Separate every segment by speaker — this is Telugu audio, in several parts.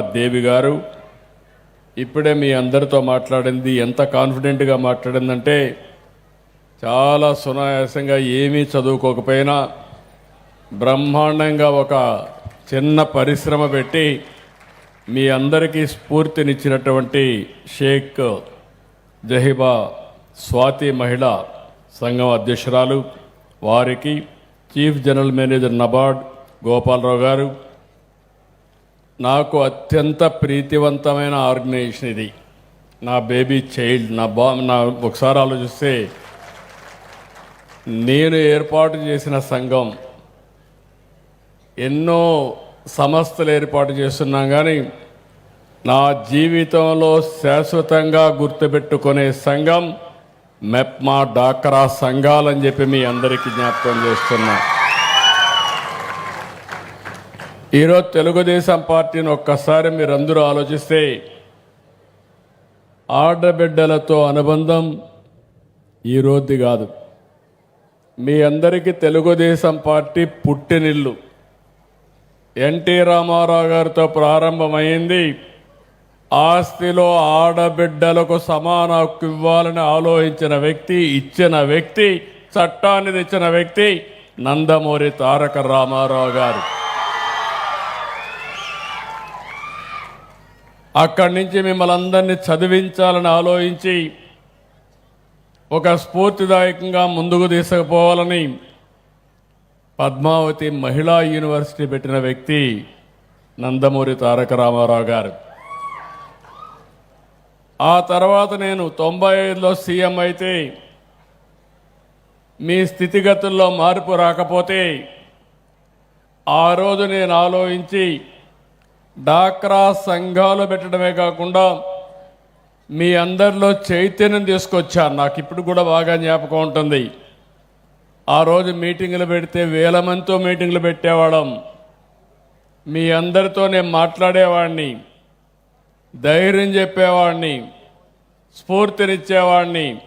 Speaker 1: దేవి గారు ఇప్పుడే మీ అందరితో మాట్లాడింది ఎంత కాన్ఫిడెంట్గా మాట్లాడిందంటే చాలా సునాయాసంగా ఏమీ చదువుకోకపోయినా బ్రహ్మాండంగా ఒక చిన్న పరిశ్రమ పెట్టి మీ అందరికీ స్ఫూర్తినిచ్చినటువంటి షేక్ జహిబా స్వాతి మహిళా సంఘం అధ్యక్షురాలు వారికి chief general manager NABARD Gopalarao గారు నాకు అత్యంత ప్రీతివంతమైన ఆర్గనైజేషన్ ఇది. నా బేబీ చైల్డ్ నా బా నా ఒకసారి ఆలోచిస్తే నేను ఏర్పాటు చేసిన సంఘం ఎన్నో సంస్థలు ఏర్పాటు చేస్తున్నాం కానీ నా జీవితంలో శాశ్వతంగా గుర్తుపెట్టుకునే సంఘం మెప్మా డాక్రా సంఘాలని చెప్పి మీ అందరికీ జ్ఞాపకం చేస్తున్నా. ఈరోజు తెలుగుదేశం పార్టీని ఒక్కసారి మీరందరూ ఆలోచిస్తే ఆడబిడ్డలతో అనుబంధం ఈరోజు కాదు. మీ అందరికీ తెలుగుదేశం పార్టీ పుట్టినిల్లు. ఎన్టీ రామారావు గారితో ప్రారంభమైంది. ఆస్తిలో ఆడబిడ్డలకు సమాన హక్కు ఇవ్వాలని ఆలోచించిన వ్యక్తి ఇచ్చిన వ్యక్తి చట్టాన్ని తెచ్చిన వ్యక్తి నందమూరి తారక రామారావు గారు. అక్కడి నుంచి మిమ్మల్ని అందరినీ చదివించాలని ఆలోచించి ఒక స్ఫూర్తిదాయకంగా ముందుకు తీసుకుపోవాలని పద్మావతి మహిళా యూనివర్సిటీ పెట్టిన వ్యక్తి నందమూరి తారక రామారావు గారు. ఆ తర్వాత నేను తొంభై ఐదులో సీఎం అయితే మీ స్థితిగతుల్లో మార్పు రాకపోతే ఆ రోజు నేను ఆలోచించి డాక్రా సంఘాలు పెట్టడమే కాకుండా మీ అందరిలో చైతన్యం తీసుకొచ్చాను నాకు ఇప్పుడు కూడా బాగా జ్ఞాపకం ఉంటుంది. ఆ రోజు మీటింగులు పెడితే వేల మందితో మీటింగులు పెట్టేవాళ్ళం. మీ అందరితో నేను మాట్లాడేవాడిని. ధైర్యం చెప్పేవాడిని. స్ఫూర్తినిచ్చేవాడిని.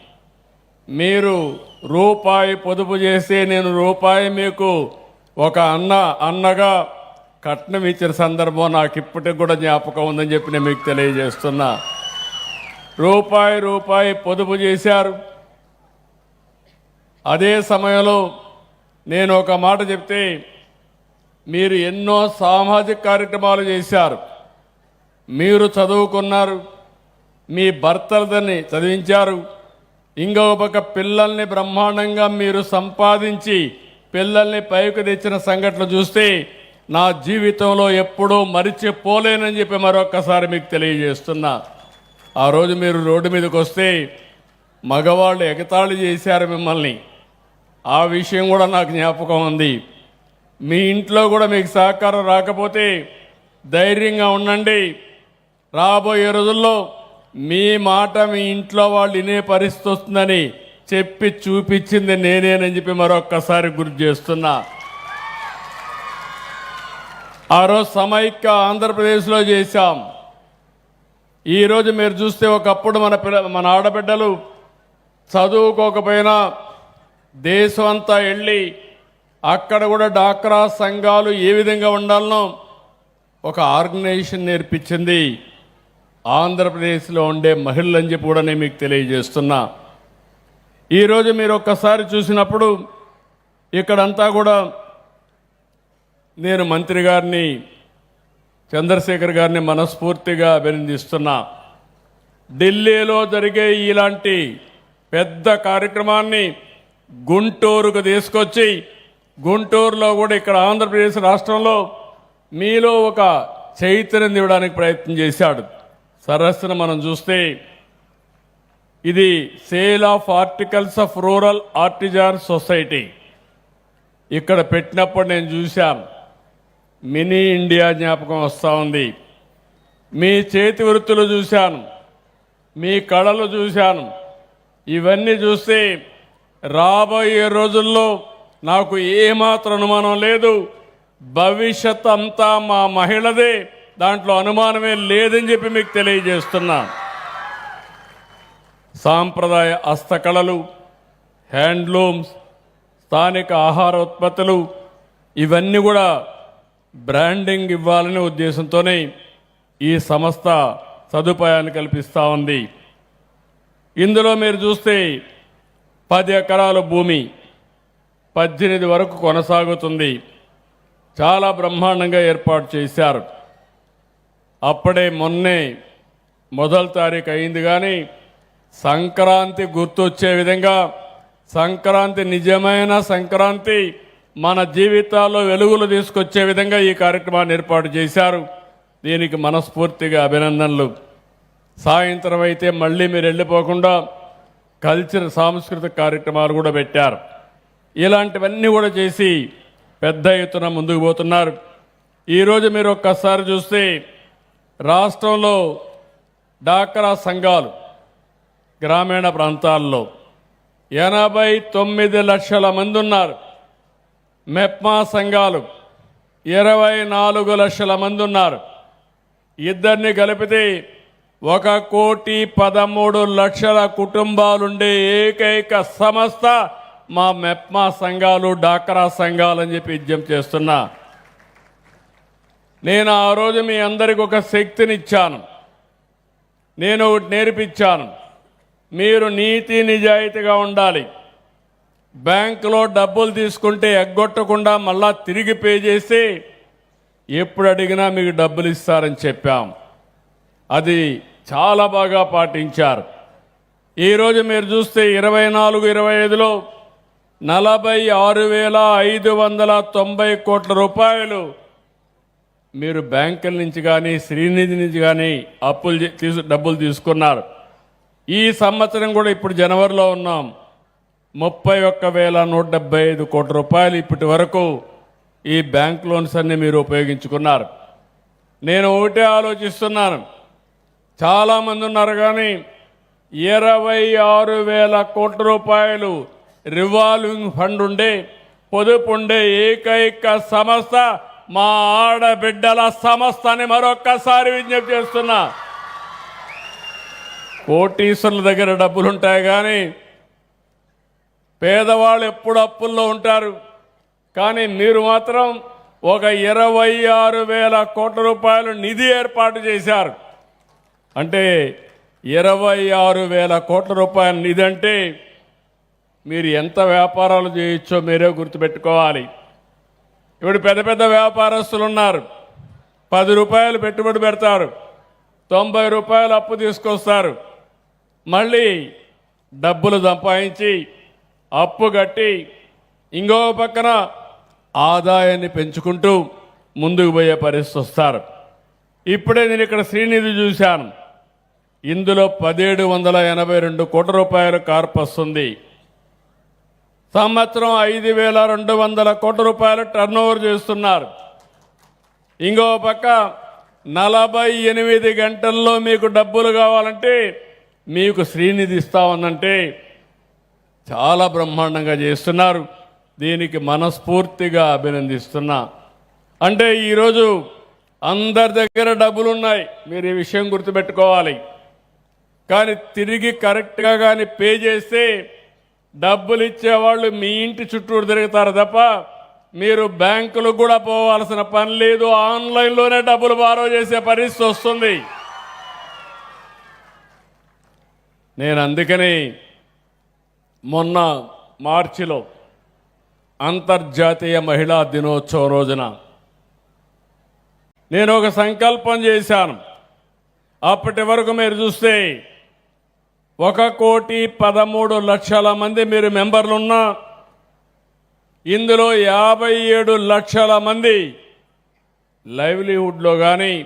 Speaker 1: మీరు రూపాయి పొదుపు చేస్తే నేను రూపాయి మీకు ఒక అన్న అన్నగా కట్నం ఇచ్చిన సందర్భం నాకు ఇప్పటికి కూడా జ్ఞాపకం ఉందని చెప్పి నేను మీకు తెలియజేస్తున్నా. రూపాయి రూపాయి పొదుపు చేశారు. అదే సమయంలో నేను ఒక మాట చెప్తే మీరు ఎన్నో సామాజిక కార్యక్రమాలు చేశారు. మీరు చదువుకున్నారు. మీ భర్తలని చదివించారు. ఇంకా ఒక పిల్లల్ని బ్రహ్మాండంగా మీరు సంపాదించి పిల్లల్ని పైకి తెచ్చిన సంఘటన చూస్తే నా జీవితంలో ఎప్పుడూ మరిచిపోలేనని చెప్పి మరొక్కసారి మీకు తెలియజేస్తున్నా. ఆ రోజు మీరు రోడ్డు మీదకి వస్తే మగవాళ్ళు ఎగతాళి చేశారు మిమ్మల్ని. ఆ విషయం కూడా నాకు జ్ఞాపకం ఉంది. మీ ఇంట్లో కూడా మీకు సహకారం రాకపోతే ధైర్యంగా ఉండండి. రాబోయే రోజుల్లో మీ మాట మీ ఇంట్లో వాళ్ళు వినే పరిస్థితి వస్తుందని చెప్పి చూపించింది నేనేనని చెప్పి మరొక్కసారి గుర్తు చేస్తున్నా. ఆ రోజు సమైక్య ఆంధ్రప్రదేశ్లో చేశాం. ఈరోజు మీరు చూస్తే ఒకప్పుడు మన పిల్ల మన ఆడబిడ్డలు చదువుకోకపోయినా దేశం అంతా వెళ్ళి అక్కడ కూడా డాక్రా సంఘాలు ఏ విధంగా ఉండాలనో ఒక ఆర్గనైజేషన్ నేర్పించింది. ఆంధ్రప్రదేశ్లో ఉండే మహిళలు అని చెప్పి కూడా నేను మీకు తెలియజేస్తున్నా. ఈరోజు మీరు ఒక్కసారి చూసినప్పుడు ఇక్కడంతా కూడా నేను మంత్రి గారిని చంద్రశేఖర్ గారిని మనస్ఫూర్తిగా అభినందిస్తున్నా. ఢిల్లీలో జరిగే ఇలాంటి పెద్ద కార్యక్రమాన్ని గుంటూరుకు తీసుకొచ్చి గుంటూరులో కూడా ఇక్కడ ఆంధ్రప్రదేశ్ రాష్ట్రంలో మీలో ఒక చైతన్యం ఇవ్వడానికి ప్రయత్నం చేశాడు. సరస్సును మనం చూస్తే ఇది sale of articles of rural artisan society. ఇక్కడ పెట్టినప్పుడు నేను చూశాను. మినీ ఇండియా జ్ఞాపకం వస్తూ ఉంది. మీ చేతి వృత్తులు చూశాను. మీ కళలు చూశాను. ఇవన్నీ చూస్తే రాబోయే రోజుల్లో నాకు ఏమాత్రం అనుమానం లేదు. భవిష్యత్ అంతా మా మహిళదే. దాంట్లో అనుమానమే లేదని చెప్పి మీకు తెలియజేస్తున్నా. సాంప్రదాయ హస్తకళలు హ్యాండ్లూమ్స్ స్థానిక ఆహార ఉత్పత్తులు ఇవన్నీ కూడా బ్రాండింగ్ ఇవ్వాలనే ఉద్దేశంతోనే ఈ సంస్థ సదుపాయాన్ని కల్పిస్తూ ఉంది. ఇందులో మీరు చూస్తే పది ఎకరాల భూమి పద్దెనిమిది వరకు కొనసాగుతుంది. చాలా బ్రహ్మాండంగా ఏర్పాటు చేశారు. అప్పుడే మొన్నే మొదటి తారీఖు అయింది కానీ సంక్రాంతి గుర్తొచ్చే విధంగా సంక్రాంతి నిజమైన సంక్రాంతి మన జీవితాల్లో వెలుగులు తీసుకొచ్చే విధంగా ఈ కార్యక్రమాన్ని ఏర్పాటు చేశారు. దీనికి మనస్ఫూర్తిగా అభినందనలు. సాయంత్రం అయితే మళ్ళీ మీరు వెళ్ళిపోకుండా కల్చర్ సాంస్కృతిక కార్యక్రమాలు కూడా పెట్టారు. ఇలాంటివన్నీ కూడా చేసి పెద్ద ఎత్తున ముందుకు పోతున్నారు. ఈరోజు మీరు ఒక్కసారి చూస్తే రాష్ట్రంలో డాక్రా సంఘాలు గ్రామీణ ప్రాంతాల్లో ఎనభై తొమ్మిది లక్షల మంది ఉన్నారు. మెప్మా సంఘాలు ఇరవై నాలుగు లక్షల మంది ఉన్నారు. ఇద్దరిని కలిపితే ఒక కోటి పదమూడు లక్షల కుటుంబాలుండే ఏకైక సంస్థ మా మెప్మా సంఘాలు డాక్రా సంఘాలు అని చెప్పి విజ్ఞప్తి చేస్తున్నా. నేను ఆ రోజు మీ అందరికి ఒక శక్తినిచ్చాను. నేను ఒకటి నేర్పించాను. మీరు నీతి నిజాయితీగా ఉండాలి. బ్యాంకులో డబ్బులు తీసుకుంటే ఎగ్గొట్టకుండా మళ్ళా తిరిగి పే చేసి ఎప్పుడు అడిగినా మీకు డబ్బులు ఇస్తారని చెప్పాం. అది చాలా బాగా పాటించారు. ఈరోజు మీరు చూస్తే ఇరవై నాలుగు ఇరవై ఐదులో నలభై ఆరు వేల ఐదు వందల తొంభై కోట్ల రూపాయలు మీరు బ్యాంకుల నుంచి కానీ శ్రీనిధి నుంచి కానీ అప్పులు తీసు డబ్బులు తీసుకున్నారు. ఈ సంవత్సరం కూడా ఇప్పుడు జనవరిలో ఉన్నాం. ముప్పై ఒక్క వేల నూట డెబ్బై ఐదు కోట్ల రూపాయలు ఇప్పటి వరకు ఈ బ్యాంక్ లోన్స్ అన్ని మీరు ఉపయోగించుకున్నారు. నేను ఒకటే ఆలోచిస్తున్నాను. చాలామంది ఉన్నారు కానీ ఇరవై ఆరు వేల కోట్ల రూపాయలు రివాల్వింగ్ ఫండ్ ఉండే పొదుపు ఉండే ఏకైక సంస్థ మా ఆడబిడ్డల సంస్థ అని మరొక్కసారి విజ్ఞప్తి చేస్తున్నా. కోటీశ్వరుల దగ్గర డబ్బులు ఉంటాయి కానీ పేదవాళ్ళు ఎప్పుడు అప్పుల్లో ఉంటారు. కానీ మీరు మాత్రం ఒక ఇరవై ఆరు వేల కోట్ల రూపాయలు నిధి ఏర్పాటు చేశారు. అంటే ఇరవై ఆరు వేల కోట్ల రూపాయల నిధి అంటే మీరు ఎంత వ్యాపారాలు చేయొచ్చో మీరే గుర్తుపెట్టుకోవాలి. ఇప్పుడు పెద్ద పెద్ద వ్యాపారస్తులు ఉన్నారు. పది రూపాయలు పెట్టుబడి పెడతారు. తొంభై రూపాయలు అప్పు తీసుకొస్తారు. మళ్ళీ డబ్బులు సంపాదించి అప్పు కట్టి ఇంకో పక్కన ఆదాయాన్ని పెంచుకుంటూ ముందుకు పోయే పరిస్థితి వస్తారు. ఇప్పుడే నేను ఇక్కడ శ్రీనిధి చూశాను. ఇందులో పదిహేడు వందల ఎనభై రెండు కోట్ల రూపాయల కార్పు వస్తుంది సంవత్సరం ఐదు వేల రెండు వందల కోట్ల రూపాయలు టర్న్ ఓవర్ చేస్తున్నారు. ఇంకో పక్క నలభై ఎనిమిది గంటల్లో మీకు డబ్బులు కావాలంటే మీకు శ్రీనిధి ఇస్తామన్నంటే చాలా బ్రహ్మాండంగా చేస్తున్నారు. దీనికి మనస్ఫూర్తిగా అభినందిస్తున్నా. అంటే ఈరోజు అందరి దగ్గర డబ్బులు ఉన్నాయి మీరు ఈ విషయం గుర్తుపెట్టుకోవాలి. కానీ తిరిగి కరెక్ట్గా కానీ పే చేస్తే డబ్బులు ఇచ్చేవాళ్ళు మీ ఇంటి చుట్టూరు తిరుగుతారు తప్ప మీరు బ్యాంకులకు కూడా పోవాల్సిన పని లేదు. ఆన్లైన్లోనే డబ్బులు బారో చేసే పరిస్థితి వస్తుంది. నేను అందుకని మొన్న మార్చిలో అంతర్జాతీయ మహిళా దినోత్సవం రోజున నేను ఒక సంకల్పం చేశాను. అప్పటి వరకు మీరు చూస్తే ఒక కోటి పదమూడు లక్షల మంది మీరు మెంబర్లున్నా ఇందులో యాభై ఏడు లక్షల మంది లైవ్లీహుడ్లో కానీ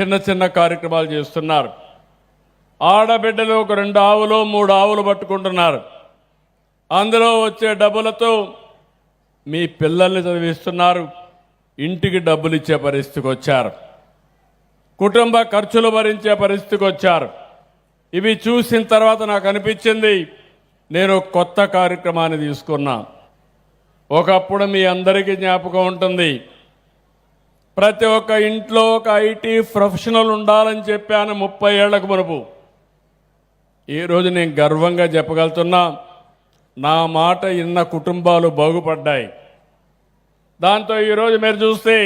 Speaker 1: చిన్న చిన్న కార్యక్రమాలు చేస్తున్నారు. ఆడబిడ్డలు ఒక రెండు ఆవులు మూడు ఆవులు పట్టుకుంటున్నారు. అందులో వచ్చే డబ్బులతో మీ పిల్లల్ని చదివిస్తున్నారు. ఇంటికి డబ్బులు ఇచ్చే పరిస్థితికి వచ్చారు. కుటుంబ ఖర్చులు భరించే పరిస్థితికి వచ్చారు. ఇవి చూసిన తర్వాత నాకు అనిపించింది నేను కొత్త కార్యక్రమాన్ని తీసుకున్నా. ఒకప్పుడు మీ అందరికీ జ్ఞాపకం ఉంటుంది ప్రతి ఒక్క ఇంట్లో ఒక ఐటీ ప్రొఫెషనల్ ఉండాలని చెప్పాను ముప్పై ఏళ్ళకు మునుపు. ఈరోజు నేను గర్వంగా చెప్పగలుగుతున్నా నా మాట ఇన్న కుటుంబాలు బాగుపడ్డాయి. దాంతో ఈరోజు మీరు చూస్తే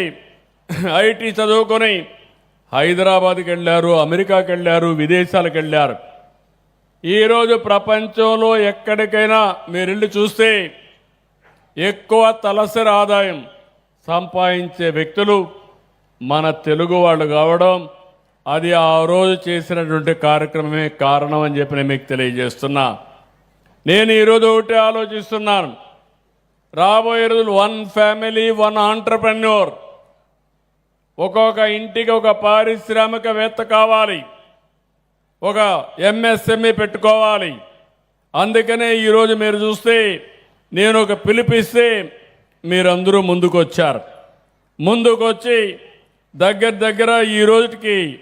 Speaker 1: ఐటీ చదువుకొని హైదరాబాద్కి వెళ్ళారు అమెరికాకి వెళ్ళారు విదేశాలకు వెళ్ళారు. ఈరోజు ప్రపంచంలో ఎక్కడికైనా మీరు వెళ్ళి చూస్తే ఎక్కువ తలసరి ఆదాయం సంపాదించే వ్యక్తులు మన తెలుగు వాళ్ళు కావడం అది ఆ రోజు చేసినటువంటి కార్యక్రమమే కారణం అని చెప్పి నేను మీకు తెలియజేస్తున్నా. నేను ఈరోజు ఒకటి ఆలోచిస్తున్నాను. రాబోయే రోజులు వన్ ఫ్యామిలీ వన్ ఆంటర్ప్రెన్యూర్. ఒక్కొక్క ఇంటికి ఒక పారిశ్రామికవేత్త కావాలి. ఒక ఎంఎస్ఎంఈ పెట్టుకోవాలి. అందుకనే ఈరోజు మీరు చూస్తే నేను ఒక పిలిపిస్తే మీరందరూ ముందుకొచ్చారు. ముందుకొచ్చి దగ్గర దగ్గర ఈ రోజుకి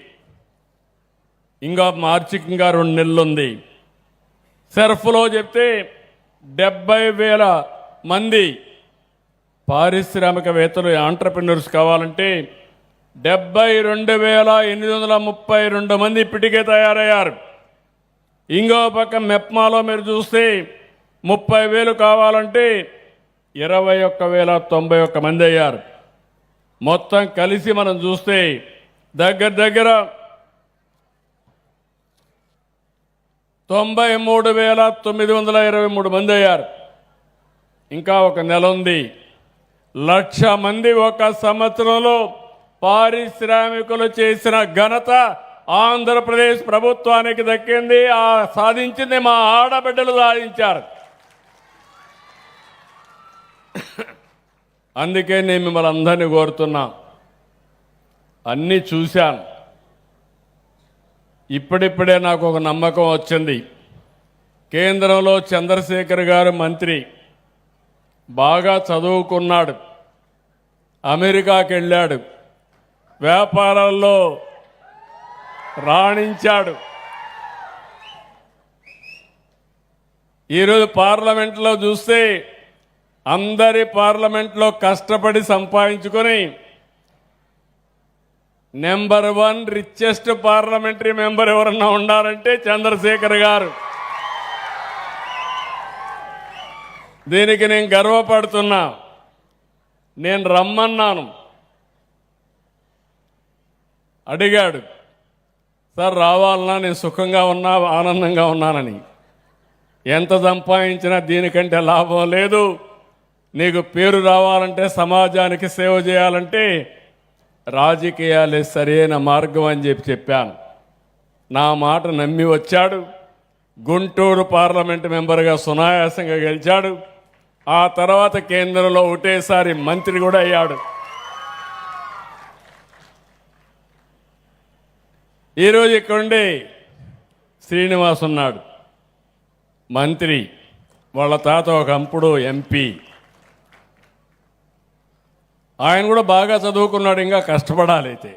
Speaker 1: ఇంకా మార్చికి ఇంకా రెండు నెలలు ఉంది సెర్ఫ్లో చెప్తే డెబ్బై వేల మంది పారిశ్రామికవేత్తలు ఆంటర్ప్రినర్స్ కావాలంటే డెబ్బై రెండు వేల ఎనిమిది వందల ముప్పై రెండు మంది ఇప్పటికే తయారయ్యారు. ఇంకో పక్క మెప్మాలో మీరు చూస్తే ముప్పై వేలు కావాలంటే ఇరవై ఒక్క వేల తొంభై ఒక్క మంది అయ్యారు. మొత్తం కలిసి మనం చూస్తే దగ్గర దగ్గర తొంభై మూడు వేల తొమ్మిది వందల ఇరవై మూడు మంది అయ్యారు. ఇంకా ఒక నెల ఉంది. లక్ష మంది ఒక సంవత్సరంలో పారిశ్రామికులు చేసిన ఘనత ఆంధ్రప్రదేశ్ ప్రభుత్వానికి దక్కింది. ఆ సాధించింది మా ఆడబిడ్డలు సాధించారు. అందుకే నేను మిమ్మల్ని అందరినీ కోరుతున్నా. అన్నీ చూశాను. ఇప్పుడిప్పుడే నాకు ఒక నమ్మకం వచ్చింది. కేంద్రంలో చంద్రశేఖర్ గారు మంత్రి బాగా చదువుకున్నాడు అమెరికాకి వెళ్ళాడు వ్యాపారాల్లో రాణించాడు. ఈరోజు పార్లమెంట్లో చూస్తే అందరి పార్లమెంట్లో కష్టపడి సంపాదించుకొని number one richest parliamentary member ఎవరన్నా ఉన్నారంటే చంద్రశేఖర్ గారు. దీనికి నేను గర్వపడుతున్నా. నేను రమ్మన్నాను. అడిగాడు సార్ రావాలన్నా నేను సుఖంగా ఉన్నా ఆనందంగా ఉన్నానని. ఎంత సంపాదించినా దీనికంటే లాభం లేదు. నీకు పేరు రావాలంటే సమాజానికి సేవ చేయాలంటే రాజకీయాలే సరైన మార్గం అని చెప్పి చెప్పాను. నా మాట నమ్మి వచ్చాడు. గుంటూరు పార్లమెంట్ మెంబర్గా సునాయాసంగా గెలిచాడు. ఆ తర్వాత కేంద్రంలో ఒకటేసారి మంత్రి కూడా అయ్యాడు. ఈరోజు ఇక్కడుండే శ్రీనివాస్ ఉన్నాడు. మంత్రి. వాళ్ళ తాత ఒక అంపుడు ఎంపీ. ఆయన కూడా బాగా చదువుకున్నాడు ఇంకా కష్టపడాలి అయితే.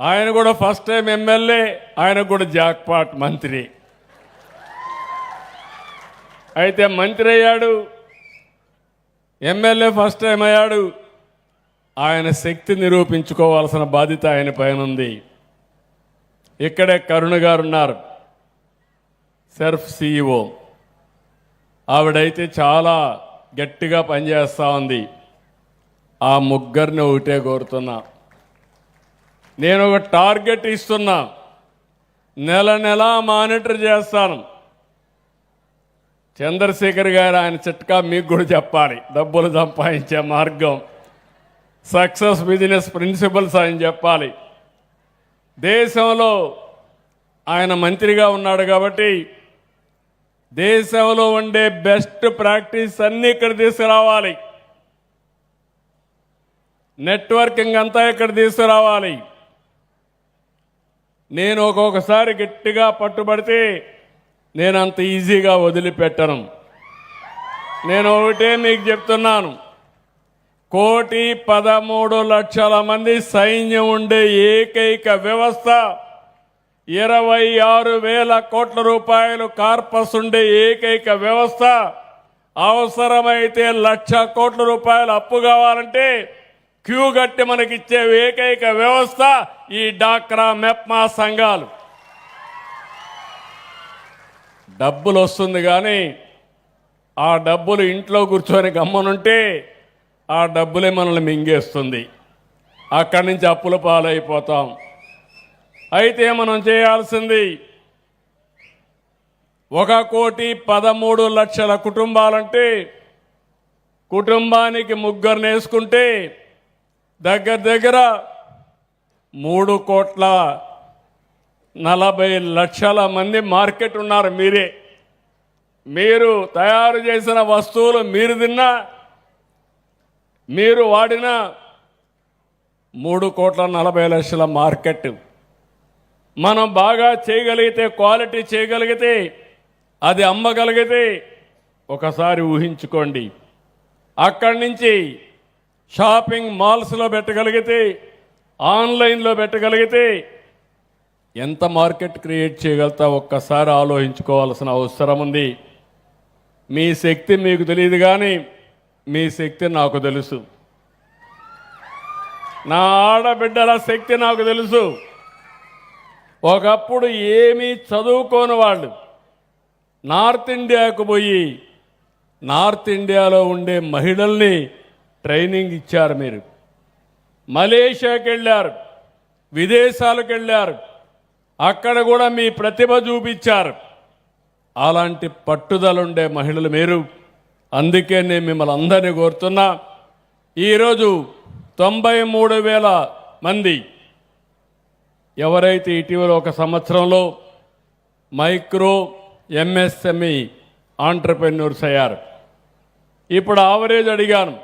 Speaker 1: ఆయన కూడా ఫస్ట్ టైం ఎమ్మెల్యే ఆయన కూడా జాక్పాట్ మంత్రి. అయితే మంత్రి అయ్యాడు ఎమ్మెల్యే ఫస్ట్ టైం అయ్యాడు ఆయన శక్తి నిరూపించుకోవాల్సిన బాధ్యత ఆయన పైన ఉంది. ఇక్కడే కరుణ గారు ఉన్నారు సెర్ఫ్ సిఇఓ ఆవిడైతే చాలా గట్టిగా పనిచేస్తూ ఉంది. ఆ ముగ్గురిని ఒకటే కోరుతున్నా. నేను ఒక టార్గెట్ ఇస్తున్నా. నెల నెల మానిటర్ చేస్తాను. చంద్రశేఖర్ గారు ఆయన చిట్కా మీకు కూడా చెప్పాలి. డబ్బులు సంపాదించే మార్గం. సక్సెస్ బిజినెస్ ప్రిన్సిపల్స్ ఆయన చెప్పాలి. దేశంలో ఆయన మంత్రిగా ఉన్నాడు కాబట్టి దేశంలో ఉండే బెస్ట్ ప్రాక్టీస్ అన్నీ ఇక్కడ తీసుకురావాలి. నెట్వర్కింగ్ అంతా ఇక్కడ తీసుకురావాలి. నేను ఒక్కొక్కసారి గట్టిగా పట్టుబడితే నేను అంత ఈజీగా వదిలిపెట్టను. నేను ఒకటే మీకు చెప్తున్నాను. కోటి పదమూడు లక్షల మంది సైన్యం ఉండే ఏకైక వ్యవస్థ ఇరవై ఆరు వేల కోట్ల రూపాయలు కార్పస్ ఉండే ఏకైక వ్యవస్థ. అవసరమైతే లక్ష కోట్ల రూపాయలు అప్పు కావాలంటే క్యూ గట్టి మనకిచ్చే ఏకైక వ్యవస్థ ఈ డాక్రా మెప్మా సంఘాలు. డబ్బులు వస్తుంది కానీ ఆ డబ్బులు ఇంట్లో కూర్చొని గమ్మనుంటే ఆ డబ్బులే మనల్ని మింగేస్తుంది. అక్కడి నుంచి అప్పుల పాలైపోతాం. అయితే మనం చేయాల్సింది ఒక కోటి పదమూడు లక్షల కుటుంబాలంటే కుటుంబానికి ముగ్గురు వేసుకుంటే దగ్గర దగ్గర మూడు కోట్ల నలభై లక్షల మంది మార్కెట్ ఉన్నారు మీరే. మీరు తయారు చేసిన వస్తువులు మీరు తిన్నా మీరు వాడిన మూడు కోట్ల నలభై లక్షల మార్కెట్. మనం బాగా చేయగలిగితే క్వాలిటీ చేయగలిగితే అది అమ్మగలిగితే ఒకసారి ఊహించుకోండి. అక్కడి నుంచి షాపింగ్ మాల్స్లో పెట్టగలిగితే ఆన్లైన్లో పెట్టగలిగితే ఎంత మార్కెట్ క్రియేట్ చేయగలుగుతా ఒక్కసారి ఆలోచించుకోవాల్సిన అవసరం ఉంది. మీ శక్తి మీకు తెలియదు కానీ మీ శక్తి నాకు తెలుసు. నా ఆడబిడ్డల శక్తి నాకు తెలుసు. ఒకప్పుడు ఏమీ చదువుకోని వాళ్ళు నార్త్ ఇండియాకు పోయి నార్త్ ఇండియాలో ఉండే మహిళల్ని ట్రైనింగ్ ఇచ్చారు మీరు. మలేషియాకి వెళ్ళారు విదేశాలకు వెళ్ళారు. అక్కడ కూడా మీ ప్రతిభ చూపించారు. అలాంటి పట్టుదలుండే మహిళలు మీరు. అందుకే నేను మిమ్మల్ని అందరినీ కోరుతున్నా. ఈరోజు తొంభై మూడు వేల మంది ఎవరైతే ఇటీవల ఒక సంవత్సరంలో మైక్రో ఎంఎస్ఎంఈ ఆంటర్ప్రెన్యూర్స్ అయ్యారు ఇప్పుడు ఆవరేజ్ అడిగాను.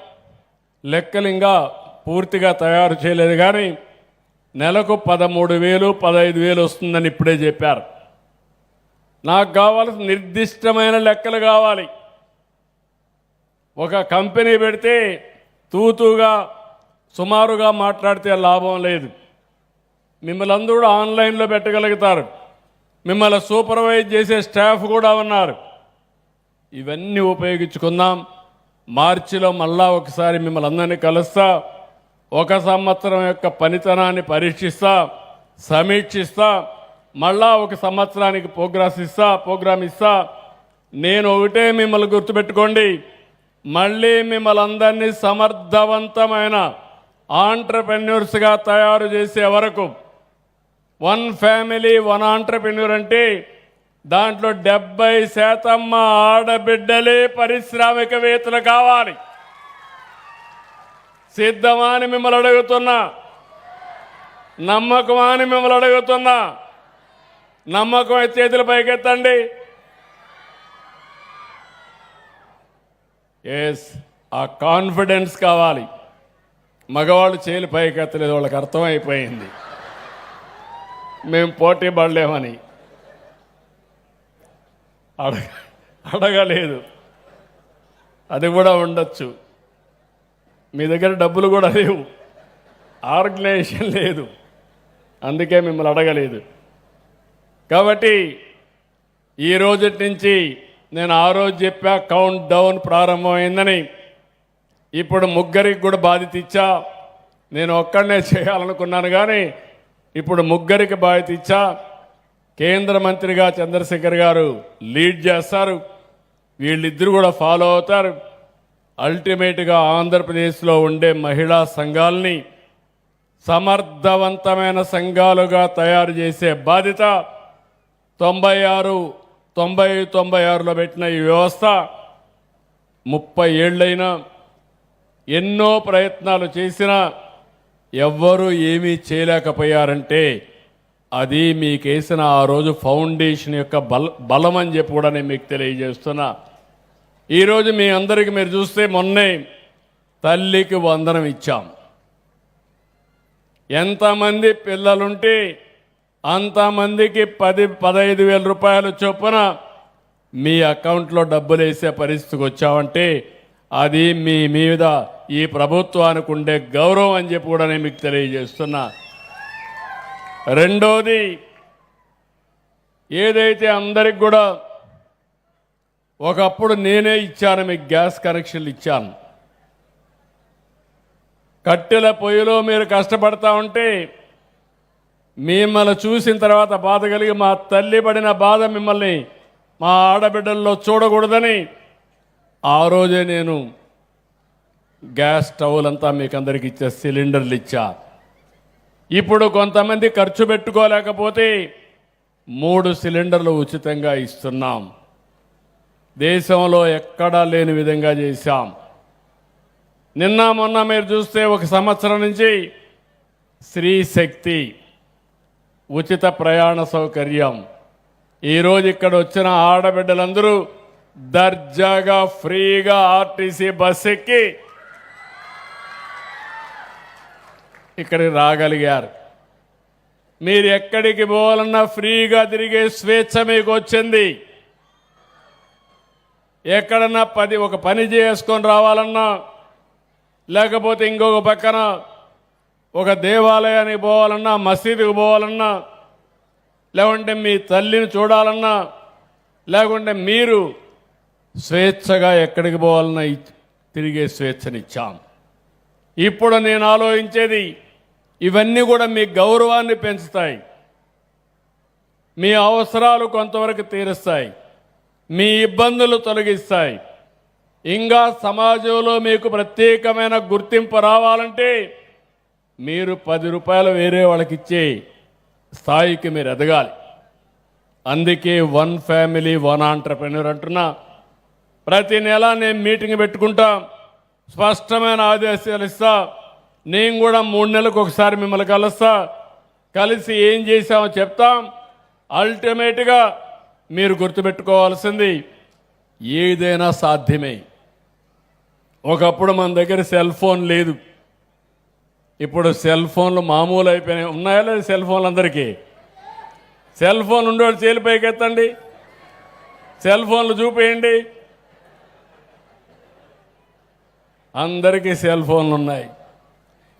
Speaker 1: లెక్కలు ఇంకా పూర్తిగా తయారు చేయలేదు కానీ నెలకు పదమూడు వేలు పదహైదు వేలు వస్తుందని ఇప్పుడే చెప్పారు. నాకు కావాల్సిన నిర్దిష్టమైన లెక్కలు కావాలి. ఒక కంపెనీ పెడితే తూతూగా సుమారుగా మాట్లాడితే లాభం లేదు. మిమ్మల్ని అందరూ కూడా ఆన్లైన్లో పెట్టగలుగుతారు. మిమ్మల్ని సూపర్వైజ్ చేసే స్టాఫ్ కూడా ఉన్నారు. ఇవన్నీ ఉపయోగించుకుందాం. మార్చిలో మళ్ళా ఒకసారి మిమ్మల్ని అందరినీ కలుస్తా. ఒక సంవత్సరం యొక్క పనితనాన్ని పరీక్షిస్తా. సమీక్షిస్తా. మళ్ళా ఒక సంవత్సరానికి ప్రోగ్రాస్ ఇస్తా ప్రోగ్రామ్ ఇస్తా. నేను ఒకటే మిమ్మల్ని గుర్తుపెట్టుకోండి. మళ్ళీ మిమ్మల్ని అందరినీ సమర్థవంతమైన ఆంటర్ప్రెన్యూర్స్గా తయారు చేసే వరకు వన్ ఫ్యామిలీ వన్ ఆంటర్ప్రెన్యూర్ అంటే దాంట్లో డెబ్బై శాతం మా ఆడబిడ్డలే పారిశ్రామికవేత్తలు కావాలి. సిద్ధమా అని మిమ్మల్ని అడుగుతున్నా. నమ్మకమా అని మిమ్మల్ని అడుగుతున్నా. నమ్మకం చేతులు పైకెత్తండి. ఎస్ ఆ కాన్ఫిడెన్స్ కావాలి. మగవాళ్ళు చేలు పైకెత్తలేదు వాళ్ళకి అర్థమైపోయింది. మేము పోటీ పడలేమని. అడగ అడగలేదు. అది కూడా ఉండొచ్చు. మీ దగ్గర డబ్బులు కూడా లేవు. ఆర్గనైజేషన్ లేదు. అందుకే మిమ్మల్ని అడగలేదు. కాబట్టి ఈ రోజు నుంచి నేను ఆ రోజు చెప్పా కౌంట్ డౌన్ ప్రారంభమైందని. ఇప్పుడు ముగ్గురికి కూడా బాధ్యత ఇచ్చా. నేను ఒక్కడనే చేయాలనుకున్నాను కానీ ఇప్పుడు ముగ్గురికి బాధ్యత ఇచ్చా కేంద్ర మంత్రిగా చంద్రశేఖర్ గారు లీడ్ చేస్తారు. వీళ్ళిద్దరు కూడా ఫాలో అవుతారు. అల్టిమేట్గా ఆంధ్రప్రదేశ్లో ఉండే మహిళా సంఘాలని సమర్థవంతమైన సంఘాలుగా తయారు చేసే బాధ్యత తొంభై ఆరు తొంభై తొంభై ఆరులో పెట్టిన ఈ వ్యవస్థ ముప్పై ఏళ్ళైనా ఎన్నో ప్రయత్నాలు చేసినా ఎవ్వరూ ఏమీ చేయలేకపోయారంటే అది మీకేసిన ఆ రోజు ఫౌండేషన్ యొక్క బల బలం అని చెప్పి కూడా నేను మీకు తెలియజేస్తున్నా. ఈరోజు మీ అందరికీ మీరు చూస్తే మొన్నే తల్లికి వందనం ఇచ్చాం. ఎంతమంది పిల్లలుంటే అంతమందికి పది పదహైదు వేల రూపాయలు చొప్పున మీ అకౌంట్లో డబ్బులు వేసే పరిస్థితికి వచ్చామంటే అది మీ మీద ఈ ప్రభుత్వానికి ఉండే గౌరవం అని చెప్పి కూడా నేను మీకు తెలియజేస్తున్నా. రెండోది ఏదైతే అందరికి కూడా ఒకప్పుడు నేనే ఇచ్చాను మీకు గ్యాస్ కనెక్షన్లు ఇచ్చాను. కట్టెల పొయ్యిలో మీరు కష్టపడతా ఉంటే మిమ్మల్ని చూసిన తర్వాత బాధ కలిగి మా తల్లి పడిన బాధ మిమ్మల్ని మా ఆడబిడ్డల్లో చూడకూడదని ఆ రోజే నేను గ్యాస్ స్టవ్లంతా మీకు అందరికి ఇచ్చే సిలిండర్లు ఇచ్చా. ఇప్పుడు కొంతమంది ఖర్చు పెట్టుకోలేకపోతే మూడు సిలిండర్లు ఉచితంగా ఇస్తున్నాం. దేశంలో ఎక్కడా లేని విధంగా చేశాం. నిన్న మొన్న మీరు చూస్తే ఒక సంవత్సరం నుంచి స్త్రీ శక్తి ఉచిత ప్రయాణ సౌకర్యం. ఈరోజు ఇక్కడ వచ్చిన ఆడబిడ్డలందరూ దర్జాగా ఫ్రీగా ఆర్టీసీ బస్ ఎక్కి ఇక్కడికి రాగలిగారు. మీరు ఎక్కడికి పోవాలన్నా ఫ్రీగా తిరిగే స్వేచ్ఛ మీకు వచ్చింది. ఎక్కడన్నా పది ఒక పని చేసుకొని రావాలన్నా లేకపోతే ఇంకొక పక్కన ఒక దేవాలయానికి పోవాలన్నా మసీదుకు పోవాలన్నా లేకుంటే మీ తల్లిని చూడాలన్నా లేకుంటే మీరు స్వేచ్ఛగా ఎక్కడికి పోవాలన్నా తిరిగే స్వేచ్ఛనిచ్చాం ఇప్పుడు నేను ఆలోచించేది ఇవన్నీ కూడా మీ గౌరవాన్ని పెంచుతాయి. మీ అవసరాలు కొంతవరకు తీరుస్తాయి. మీ ఇబ్బందులు తొలగిస్తాయి. ఇంకా సమాజంలో మీకు ప్రత్యేకమైన గుర్తింపు రావాలంటే మీరు పది రూపాయలు వేరే వాళ్ళకి ఇచ్చే స్థాయికి మీరు ఎదగాలి. అందుకే వన్ ఫ్యామిలీ వన్ ఆంటర్ప్రెన్యూర్ అంటున్నా. ప్రతి నెల నేను మీటింగ్ పెట్టుకుంటాం. స్పష్టమైన ఆదేశాలు ఇస్తా. నేను కూడా మూడు నెలలకు ఒకసారి మిమ్మల్ని కలుస్తా. కలిసి ఏం చేశామో చెప్తాం. అల్టిమేట్గా మీరు గుర్తుపెట్టుకోవాల్సింది ఏదైనా సాధ్యమే. ఒకప్పుడు మన దగ్గర సెల్ ఫోన్ లేదు. ఇప్పుడు సెల్ ఫోన్లు మామూలు అయిపోయినాయి. ఉన్నాయా లేదు సెల్ ఫోన్లు అందరికీ? సెల్ ఫోన్ ఉండేవాళ్ళు చేలు ఎత్తండి సెల్ ఫోన్లు చూపేయండి. అందరికీ సెల్ ఫోన్లు ఉన్నాయి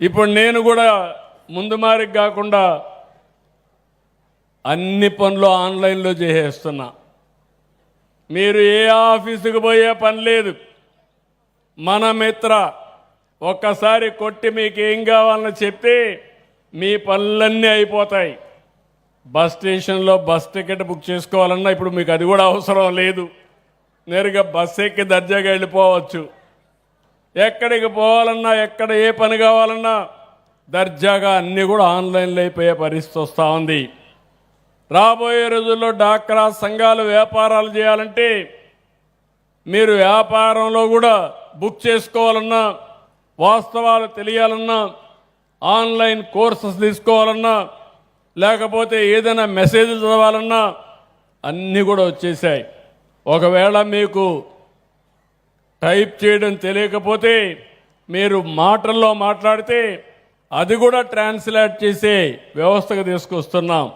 Speaker 1: ఇప్పుడు నేను కూడా ముందు మారి కాకుండా అన్ని పనులు ఆన్లైన్లో చేసేస్తున్నా. మీరు ఏ ఆఫీసుకు పోయే పని లేదు. మన మిత్ర ఒక్కసారి కొట్టి మీకు ఏం కావాలని చెప్పి మీ పనులన్నీ అయిపోతాయి. బస్ స్టేషన్లో బస్ టికెట్ బుక్ చేసుకోవాలన్నా ఇప్పుడు మీకు అది కూడా అవసరం లేదు. నేరుగా బస్ ఎక్కి దర్జాగా వెళ్ళిపోవచ్చు. ఎక్కడికి పోవాలన్నా ఎక్కడ ఏ పని కావాలన్నా దర్జాగా అన్నీ కూడా ఆన్లైన్లో అయిపోయే పరిస్థితి వస్తూ ఉంది. రాబోయే రోజుల్లో డాక్రా సంఘాలు వ్యాపారాలు చేయాలంటే మీరు వ్యాపారంలో కూడా బుక్ చేసుకోవాలన్నా వాస్తవాలు తెలియాలన్నా ఆన్లైన్ కోర్సెస్ తీసుకోవాలన్నా లేకపోతే ఏదైనా మెసేజ్ చదవాలన్నా అన్నీ కూడా వచ్చేసాయి. ఒకవేళ మీకు టైప్ చేయడం తెలియకపోతే మీరు మాటల్లో మాట్లాడితే అది కూడా ట్రాన్స్లేట్ చేసే వ్యవస్థకు తీసుకొస్తున్నాం.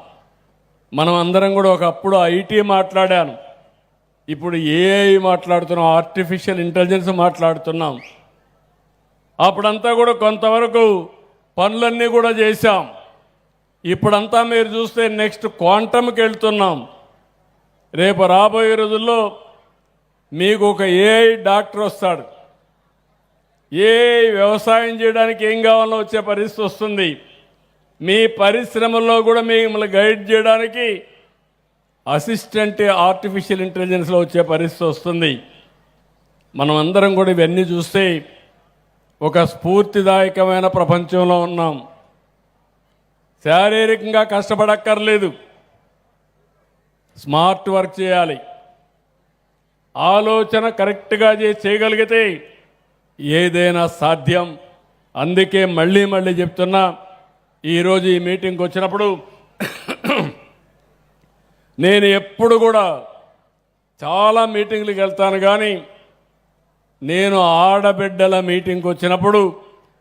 Speaker 1: మనం అందరం కూడా ఒకప్పుడు ఐటీ మాట్లాడాను. ఇప్పుడు ఏఐ మాట్లాడుతున్నాం ఆర్టిఫిషియల్ ఇంటెలిజెన్స్ మాట్లాడుతున్నాం. అప్పుడంతా కూడా కొంతవరకు పనులన్నీ కూడా చేశాం. ఇప్పుడంతా మీరు చూస్తే నెక్స్ట్ క్వాంటమ్కి వెళ్తున్నాం. రేపు రాబోయే రోజుల్లో మీకు ఒక ఏఐ డాక్టర్ వస్తాడు. ఏ వ్యవసాయం చేయడానికి ఏం కావాలో వచ్చే పరిస్థితి వస్తుంది. మీ పరిశ్రమల్లో కూడా మిమ్మల్ని గైడ్ చేయడానికి అసిస్టెంట్ ఆర్టిఫిషియల్ ఇంటెలిజెన్స్లో వచ్చే పరిస్థితి వస్తుంది. మనం అందరం కూడా ఇవన్నీ చూస్తే ఒక స్ఫూర్తిదాయకమైన ప్రపంచంలో ఉన్నాం. శారీరకంగా కష్టపడక్కర్లేదు. స్మార్ట్ వర్క్ చేయాలి. ఆలోచన కరెక్ట్గా చేయగలిగితే ఏదైనా సాధ్యం. అందుకే మళ్ళీ మళ్ళీ చెప్తున్నా ఈరోజు ఈ మీటింగ్కి వచ్చినప్పుడు నేను ఎప్పుడు కూడా చాలా మీటింగ్లకు వెళ్తాను కానీ నేను ఆడబిడ్డల మీటింగ్కి వచ్చినప్పుడు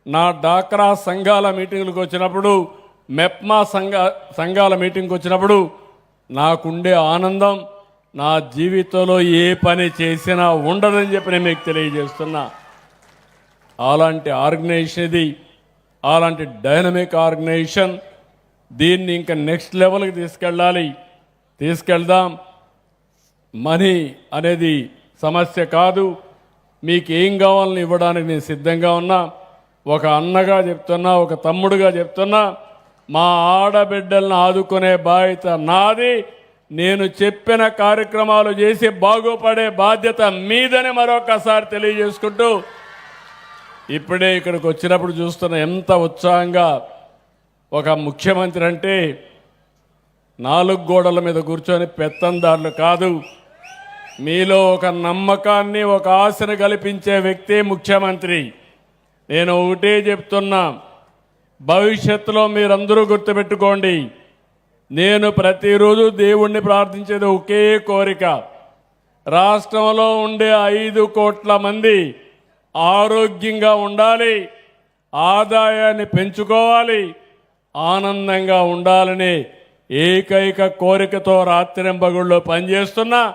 Speaker 1: నా డాక్రా సంఘాల మీటింగ్లకు వచ్చినప్పుడు మెప్మా సంఘ సంఘాల మీటింగ్కి వచ్చినప్పుడు నాకుండే ఆనందం నా జీవితంలో ఏ పని చేసినా ఉండదని చెప్పి నేను మీకు తెలియజేస్తున్నా. అలాంటి ఆర్గనైజేషన్ ఇది అలాంటి డైనమిక్ ఆర్గనైజేషన్ దీన్ని ఇంకా నెక్స్ట్ లెవెల్కి తీసుకెళ్ళాలి. తీసుకెళ్దాం. మనీ అనేది సమస్య కాదు. మీకు ఏం కావాలని ఇవ్వడానికి నేను సిద్ధంగా ఉన్నా. ఒక అన్నగా చెప్తున్నా ఒక తమ్ముడుగా చెప్తున్నా మా ఆడబిడ్డలను ఆదుకునే బాధ్యత నాది. నేను చెప్పిన కార్యక్రమాలు చేసి బాగుపడే బాధ్యత మీదని మరొకసారి తెలియజేసుకుంటూ ఇప్పుడే ఇక్కడికి వచ్చినప్పుడు చూస్తున్న ఎంత ఉత్సాహంగా ఒక ముఖ్యమంత్రి అంటే నాలుగు గోడల మీద కూర్చొని పెత్తందారులు కాదు. మీలో ఒక నమ్మకాన్ని ఒక ఆశను కల్పించే వ్యక్తి ముఖ్యమంత్రి. నేను ఒకటే చెప్తున్నా భవిష్యత్తులో మీరందరూ గుర్తుపెట్టుకోండి. నేను ప్రతిరోజు దేవుణ్ణి ప్రార్థించేది ఒకే కోరిక. రాష్ట్రంలో ఉండే ఐదు కోట్ల మంది ఆరోగ్యంగా ఉండాలి ఆదాయాన్ని పెంచుకోవాలి ఆనందంగా ఉండాలని ఏకైక కోరికతో రాత్రింబగుళ్ళు పనిచేస్తున్నా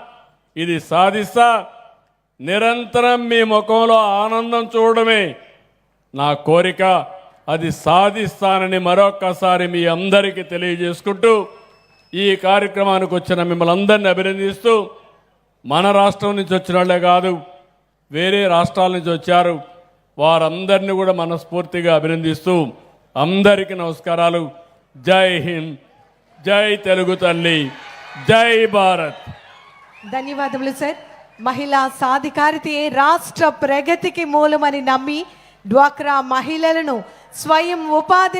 Speaker 1: ఇది సాధిస్తా నిరంతరం మీ ముఖంలో ఆనందం చూడడమే నా కోరిక. అది సాధిస్తానని మరొక్కసారి మీ అందరికీ తెలియజేసుకుంటూ ఈ కార్యక్రమానికి వచ్చిన మిమ్మల్ని అందరినీ అభినందిస్తూ మన రాష్ట్రం నుంచి వచ్చిన వాళ్ళే కాదు వేరే రాష్ట్రాల నుంచి వచ్చారు. వారందరినీ కూడా మనస్ఫూర్తిగా అభినందిస్తూ అందరికీ నమస్కారాలు. జై హింద్ జై తెలుగు తల్లి జై భారత్.
Speaker 2: ధన్యవాదములు సార్. మహిళా సాధికారితే రాష్ట్ర ప్రగతికి మూలమని నమ్మి డ్వాక్రా మహిళలను స్వయం ఉపాధిని